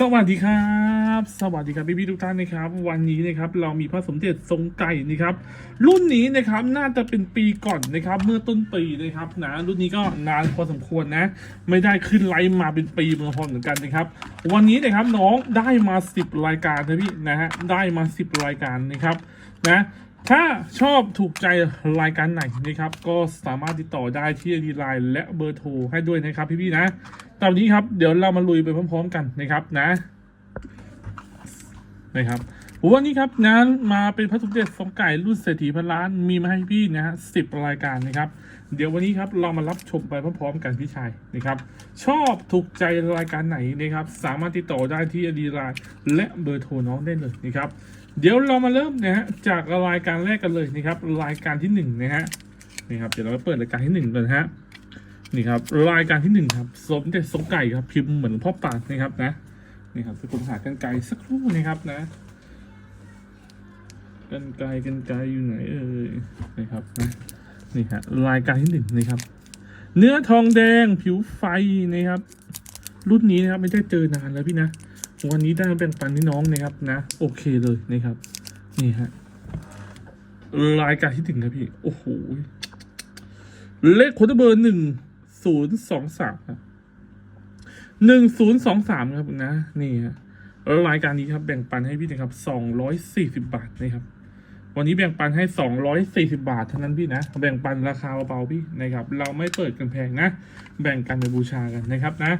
สวัสดีครับ สวัสดีครับพี่พี่ๆทุกท่านนะครับ วันนี้นะครับเรามีพระสมเด็จทรงไก่นะครับ รุ่นนี้นะครับน่าจะเป็นปีก่อนนะครับ เมื่อต้นปีนะครับนะรุ่นนี้ก็นานพอสมควรนะ ไม่ได้ขึ้นไลฟ์มาเป็นปีเมือพอเหมือนกันนะครับ วันนี้นะครับน้องได้มา 10 รายการนะพี่นะฮะได้มา 10 รายการนะครับนะ ถ้าชอบถูกใจรายการไหนนะครับ ก็สามารถติดต่อได้ที่ดีไลน์และเบอร์โทรให้ด้วยนะครับพี่ๆนะ ตอนนี้ครับเดี๋ยวเรามาลุยไปพร้อม ๆ กันนะครับนะนะครับวันนี้ครับนะมาเป็นพระสมเด็จสมไก่รุ่นเศรษฐีพันล้านมีมาให้พี่นะฮะสิบรายการนะครับ เดี๋ยววันนี้ครับเรามารับชมไปพร้อมๆกันพี่ชายนะครับ ชอบถูกใจรายการไหนนะครับ สามารถติดต่อได้ที่ดีไลน์และเบอร์โทรน้องได้เลยนะครับ เดี๋ยวเรามาเริ่มนะฮะจากรายการแรกกันเลยนะครับรายการที่หนึ่งนะฮะนี่ครับเดี๋ยวเราเปิดรายการที่หนึ่งเลยนฮะนี่ครับรายการที่หนึ่งครับสมเด็จสมไก่ครับพิมพ์เหมือนพ่อปานนะครับนะนี่ครับทุกคนหากันไกลสักครู่นะครับนะกันไกลกันไกลอยู่ไหนเอ่ยนะครับนะนี่ครับรายการที่หนึ่งนะครับ เนื้อทองแดงผิวไฟนะครับ รุ่นนี้นะครับไม่ได้เจอนานแล้วพี่นะ วันนี้ได้มาแบ่งปันให้น้องนะครับนะ โอเคเลยนะครับ นี่ฮะรายการที่หนึ่งครับพี่ โอ้โห เลขค้ดเบอร์หนึ่งศูนย์สองสามครับหนึ่งศูนย์สองสามครับนะ นี่ฮะรายการนี้ครับ แบ่งปันให้พี่นะครับสองร้อยสี่สิบาทนะครับ วันนี้แบ่งปันให้สองร้อยสี่สิบาทเท่านั้นพี่นะ แบ่งปันราคาเบาๆพี่นะครับ เราไม่เปิดกันแพงนะ แบ่งกันไปบูชากันนะครับนะ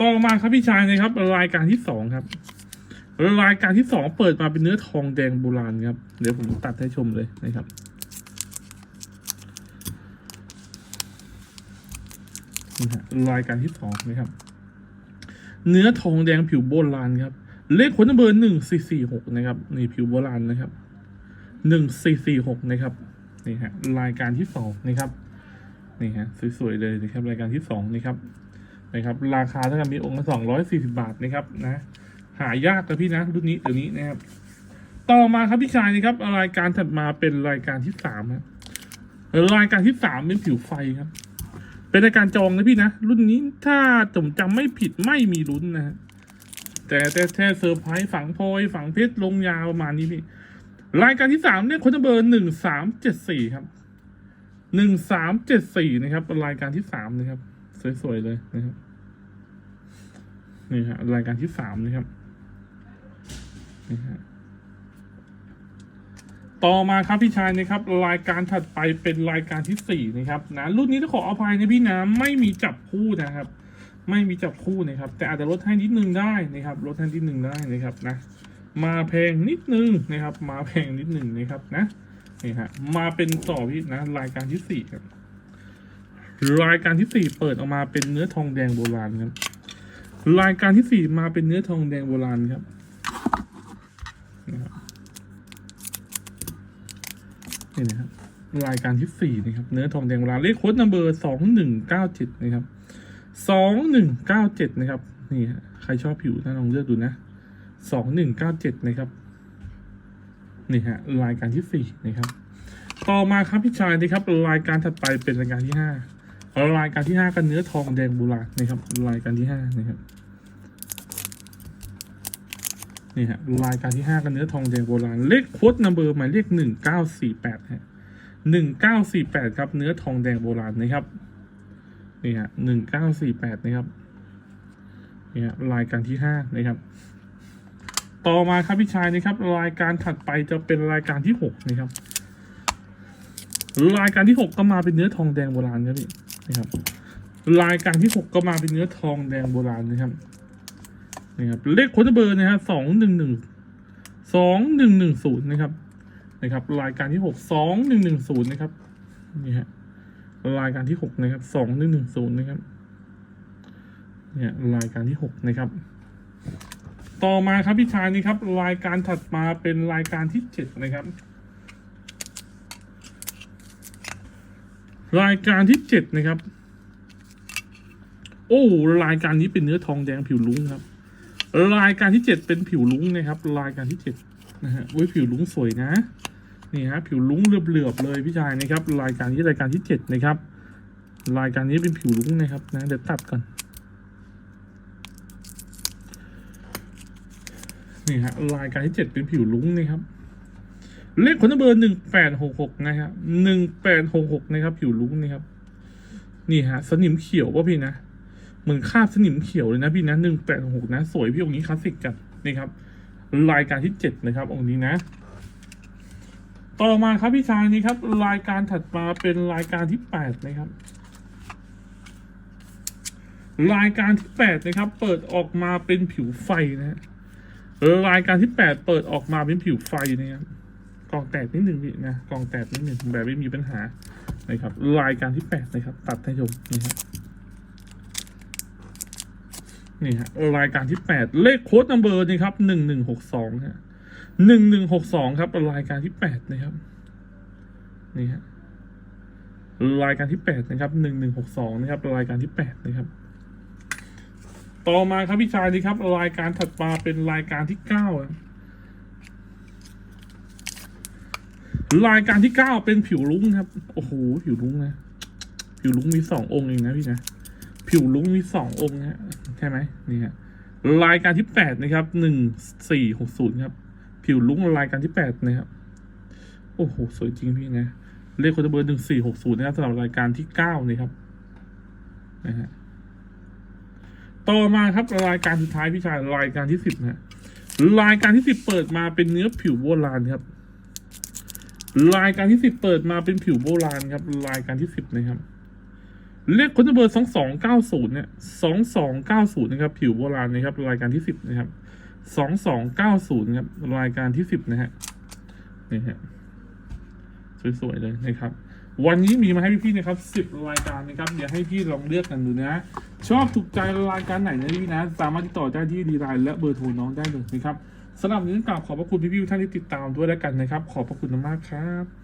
ต่อมาครับพี่ชายนะครับรายการที่สองครับรายการที่สองเปิดมาเป็นเนื้อทองแดงโบราณครับ เดี๋ยวผมตัดให้ชมเลยนะครับนี่ฮะรายการที่สองนะครับ เนื้อทองแดงผิวโบราณครับ เลขคนเบอร์หนึ่งสี่สี่หกนะครับนี่ผิวโบราณนะครับหนึ่งสี่สี่หกนะครับนี่ฮะรายการที่สองนะครับนี่ฮะสวยๆเลยนะครับรายการที่สองนะครับ นะครับ ราคาเท่ากันมีองค์ละสองร้อยสี่สิบาทนะครับนะ หายากนะพี่นะรุ่นนี้เดี๋ยวนี้นะครับ ต่อมาครับพี่ชายนะครับรายการถัดมาเป็นรายการที่สามครับรายการที่สามเป็นผิวไฟครับ เป็นรายการจองนะพี่นะ รุ่นนี้ถ้าผมจำไม่ผิดไม่มีลุ้นนะฮะแต่แต่แค่เซอร์ไพรส์ฝังพลอยฝังเพชรลงยาวประมาณนี้พี่รายการที่สามเนี่ยคนเบอร์หนึ่งสามเจ็ดสี่ครับหนึ่งสามเจ็ดสี่นะครับรายการที่สามนะครับ สวยๆเลยนะครับนี่ฮะรายการที่สามนะครับนี่ฮะต่อมาครับพี่ชายนะครับ รายการถัดไปเป็นรายการที่สี่นะครับนะรุ่นนี้ต้องขออภัยนะพี่นะไม่มีจับคู่นะครับ ไม่มีจับคู่นะครับ แต่อาจจะลดให้นิดนึงได้นะครับลดให้นิดนึงได้นะครับนะ มาแพงนิดนึงนะครับ มาแพงนิดนึงนะครับนะนี่ฮะมาเป็นต่อพี่นะรายการที่สี่ครับ รายการที่สี่เปิดออกมาเป็นเนื้อทองแดงโบราณครับรายการที่สี่มาเป็นเนื้อทองแดงโบราณครับนี่นะครับรายการที่สี่นะครับ เนื้อทองแดงโบราณเลขโค้ดนัมเบอร์สองหนึ่งเก้าเจ็ดนะครับสองหนึ่งเก้าเจ็ดนะครับนี่ฮะใครชอบผิวนะลองเลือกดูนะสองหนึ่งเก้าเจ็ดนะครับนี่ฮะรายการที่สี่นะครับ ต่อมาครับพี่ชายนะครับรายการถัดไปเป็นรายการที่ห้า รายการที่ห้ากันเนื้อทองแดงโบราณนะครับรายการที่ห้านะครับนี่ฮะรายการที่ห้ากันเนื้อทองแดงโบราณเลขโค้ดนัมเบอร์หมายเลขหนึ่งเก้าสี่แปดฮะหนึ่งเก้าสี่แปดครับ เนื้อทองแดงโบราณนะครับนี่ฮะหนึ่งเก้าสี่แปดนะครับนี่ฮะรายการที่ห้านะครับ ต่อมาครับพี่ชายนะครับ รายการถัดไปจะเป็นรายการที่หกนะครับรายการที่หกก็มาเป็นเนื้อทองแดงโบราณครับพี่ นะครับรายการที่หกก็มาเป็นเนื้อทองแดงโบราณนะครับนะครับเลขโค้ดเบอร์นะฮะสองหนึ่งหนึ่งสองหนึ่งหนึ่งศูนย์นะครับนะครับ รายการที่หกสองหนึ่งหนึ่งศูนย์นะครับนี่ฮะรายการที่หกนะครับสองหนึ่งหนึ่งศูนย์นะครับเนี่ยรายการที่หกนะครับ ต่อมาครับพี่ชายนี่ครับ รายการถัดมาเป็นรายการที่เจ็ดนะครับ รายการที่เจ็ดนะครับ โอ้รายการนี้เป็นเนื้อทองแดงผิวลุ้งครับ รายการที่เจ็ดเป็นผิวลุ้งนะครับ รายการที่เจ็ดนะฮะโอ้ยผิวลุ้งสวยนะนี่ฮะผิวลุ้งเหลือบๆเลยพี่ชายนะครับ รายการนี้รายการที่เจ็ดนะครับ รายการนี้เป็นผิวลุ้งนะครับนะเดี๋ยวตัดก่อนนี่ฮะรายการที่เจ็ดเป็นผิวลุ้งนี่ครับ เลขคนเบอร์หนึ่งแปดหกหกนะครับหนึ่งแปดหกหกนะครับ ผิวลุ้งนี่ครับ นี่ฮะ สนิมเขียวป่ะพี่นะ เหมือนคาบสนิมเขียวเลยนะพี่นะหนึ่งแปดหกนะ สวยพี่องค์นี้คลาสสิกกันนี่ครับ รายการที่เจ็ดนะครับ องค์นี้นะ ต่อมาครับพี่ชายนี่ครับ รายการถัดมาเป็นรายการที่แปดนะครับ รายการที่แปดนะครับ เปิดออกมาเป็นผิวไฟนะฮะรายการที่แปดเปิดออกมาเป็นผิวไฟนะครับ กล่องแตกนิดหนึ่งพี่นะกล่องแตกนิดหนึ่งแบบไม่มีปัญหานะครับรายการที่แปดนะครับ ตัดให้ชมนี่ครับนี่ฮะรายการที่แปดเลขโค้ดนัมเบอร์นี่ครับหนึ่งหนึ่งหกสองฮะหนึ่งหนึ่งหกสองครับรายการที่แปดนะครับนี่ฮะรายการที่แปดนะครับหนึ่งหนึ่งหกสองนะครับรายการที่แปดนะครับต่อมาครับพี่ชายนี่ครับ รายการถัดมาเป็นรายการที่เก้าค รายการที่เก้าเป็นผิวลุ้งครับ โอ้โห ผิวลุ้งนะ ผิวลุ้งมีสององค์เองนะพี่นะ ผิวลุ้งมีสององค์นะใช่ไหมนี่ฮะรายการที่แปดนะครับหนึ่งสี่หกศูนย์ครับ ผิวลุ้งรายการที่แปดนะครับ โอ้โห สวยจริงพี่นะ เลขโคตเบอร์หนึ่งสี่หกศูนย์นะครับสำหรับรายการที่เก้านี่ครับนะฮะต่อมาครับรายการสุดท้ายพี่ชายรายการที่สิบนะรายการที่สิบเปิดมาเป็นเนื้อผิวโบราณครับ รายการที่สิบเปิดมาเป็นผิวโบราณครับ รายการที่สิบนะครับ เลขคนเบอร์สองสองเก้าศูนย์เนี่ยสองสองเก้าศูนย์นะครับ ผิวโบราณนะครับ รายการที่สิบนะครับสองสองเก้าศูนย์ครับ รายการที่สิบนะฮะนี่ฮะสวยๆเลยนะครับ วันนี้มีมาให้พี่ๆนะครับสิบรายการนะครับ เดี๋ยวให้พี่ลองเลือกกันดูนะ ชอบถูกใจรายการไหนนะพี่นะ สามารถติดต่อได้ที่ดีไลน์และเบอร์โทรน้องได้เลยนะครับ สำหรับนี้กราบขอบพระคุณพี่ๆทุกท่านที่ติดตามด้วยแล้วกันนะครับ ขอบพระคุณมากครับ